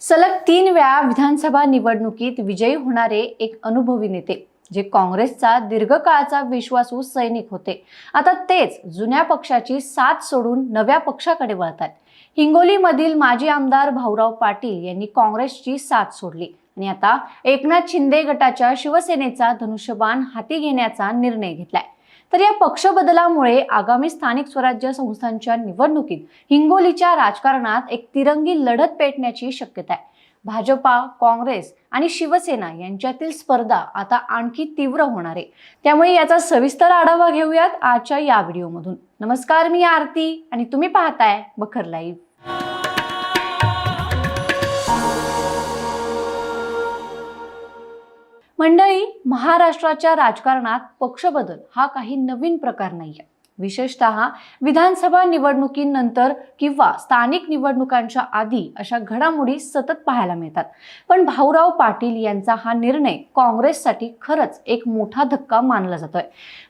सलग तीन वेळा विधानसभा निवडणुकीत विजयी होणारे एक अनुभवी नेते जे काँग्रेसचा दीर्घकाळचा विश्वासू सैनिक होते. आता तेच जुन्या पक्षाची साथ सोडून नव्या पक्षाकडे वळतात हिंगोलीमधील माजी आमदार भाऊराव पाटील यांनी काँग्रेसची साथ सोडली आणि आता एकनाथ शिंदे गटाच्या शिवसेनेचा धनुष्यबाण हाती घेण्याचा निर्णय घेतलाय. तर या पक्ष बदलामुळे आगामी स्थानिक स्वराज्य संस्थांच्या निवडणुकीत हिंगोलीच्या राजकारणात एक तिरंगी लढत पेटण्याची शक्यता आहे. भाजपा काँग्रेस आणि शिवसेना यांच्यातील स्पर्धा आता आणखी तीव्र होणार आहे. त्यामुळे याचा सविस्तर आढावा घेऊयात आजच्या या व्हिडिओमधून. नमस्कार मी आरती आणि तुम्ही पाहताय बखर लाईव्ह. मंडळी महाराष्ट्राच्या राजकारणात पक्षबदल हा काही नवीन प्रकार नाही आहे विशेषतः विधानसभा निवडणुकीनंतर किंवा स्थानिक निवडणुकांच्या आधी अशा घडामोडी सतत पाहायला मिळतात. पण भाऊराव पाटील यांचा हा निर्णय काँग्रेससाठी खरंच एक मोठा धक्का मानला जातोय.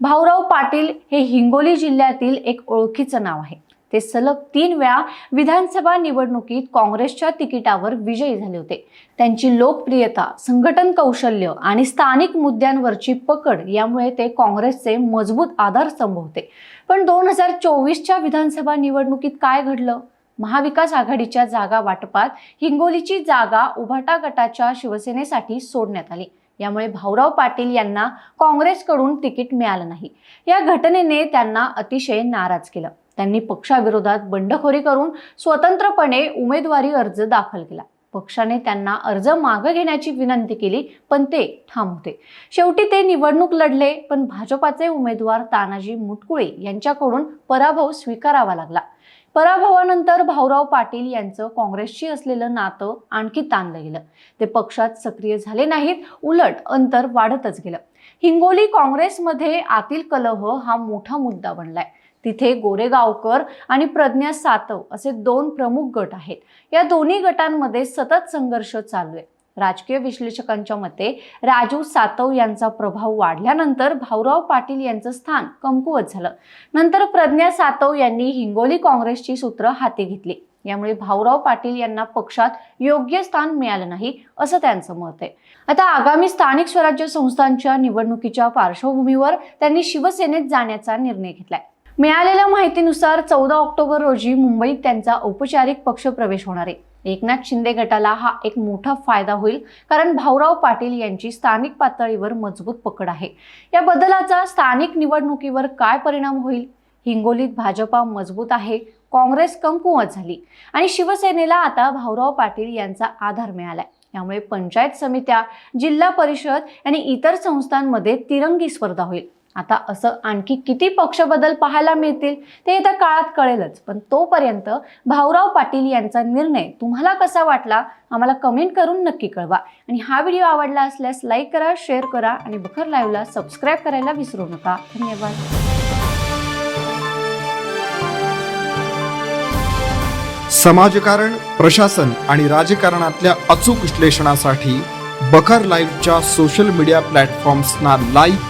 भाऊराव पाटील हे हिंगोली जिल्ह्यातील एक ओळखीचं नाव आहे. ते सलग तीन वेळा विधानसभा निवडणुकीत काँग्रेसच्या तिकिटावर विजयी झाले होते. त्यांची लोकप्रियता संघटन कौशल्य आणि स्थानिक मुद्द्यांवरची पकड यामुळे ते काँग्रेसचे मजबूत आधारस्तंभ होते. पण दोन हजार चोवीसच्या विधानसभा निवडणुकीत काय घडलं? महाविकास आघाडीच्या जागा वाटपात हिंगोलीची जागा उभाटा गटाच्या शिवसेनेसाठी सोडण्यात आली. यामुळे भाऊराव पाटील यांना काँग्रेसकडून तिकीट मिळालं नाही. या घटनेने त्यांना अतिशय नाराज केलं. त्यांनी पक्षाविरोधात बंडखोरी करून स्वतंत्रपणे उमेदवारी अर्ज दाखल केला. पक्षाने त्यांना अर्ज मागे घेण्याची विनंती केली पण ते ठाम होते शेवटी ते निवडणूक लढले पण भाजपाचे उमेदवार तानाजी मुटकुळे यांच्याकडून पराभव स्वीकारावा लागला. पराभवानंतर भाऊराव पाटील यांचं काँग्रेसशी असलेलं नातं आणखी ताणलं गेलं. ते पक्षात सक्रिय झाले नाहीत उलट अंतर वाढतच गेलं. हिंगोली काँग्रेसमध्ये आतील कलह हा मोठा मुद्दा बनलाय. तिथे गोरेगावकर आणि प्रज्ञा सातव असे दोन प्रमुख गट आहेत. या दोन्ही गटांमध्ये सतत संघर्ष चालू आहे. राजकीय विश्लेषकांच्या मते राजू सातव यांचा प्रभाव वाढल्यानंतर भाऊराव पाटील यांचं स्थान कमकुवत झालं. नंतर प्रज्ञा सातव यांनी हिंगोली काँग्रेसची सूत्र हाती घेतली. यामुळे भाऊराव पाटील यांना पक्षात योग्य स्थान मिळालं नाही असं त्यांचं मत आहे. आता आगामी स्थानिक स्वराज्य संस्थांच्या निवडणुकीच्या पार्श्वभूमीवर त्यांनी शिवसेनेत जाण्याचा निर्णय घेतलाय. मिळालेल्या माहितीनुसार चौदा ऑक्टोबर रोजी मुंबईत त्यांचा औपचारिक पक्षप्रवेश होणार आहे. एकनाथ शिंदे गटाला हा एक मोठा फायदा होईल कारण भाऊराव पाटील यांची स्थानिक पातळीवर मजबूत पकड आहे. या बदलाचा स्थानिक निवडणुकीवर काय परिणाम होईल? हिंगोलीत भाजपा मजबूत आहे काँग्रेस कमकुवत झाली आणि शिवसेनेला आता भाऊराव पाटील यांचा आधार मिळालाय. यामुळे पंचायत समित्या जिल्हा परिषद आणि इतर संस्थांमध्ये तिरंगी स्पर्धा होईल. आता असं आणखी किती पक्ष बदल पाहायला मिळतील ते येत्या काळात कळेलच. पण तोपर्यंत भाऊराव पाटील यांचा निर्णय तुम्हाला कसा वाटला आम्हाला कमेंट करून नक्की कळवा. आणि हा व्हिडिओ आवडला असल्यास लाईक करा शेअर करा आणि बखर लाईव्हला सबस्क्राईब करायला विसरू नका. धन्यवाद. समाजकारण प्रशासन आणि राजकारणातल्या अचूक विश्लेषणासाठी बखर लाईव्हच्या सोशल मीडिया प्लॅटफॉर्म्सना लाईक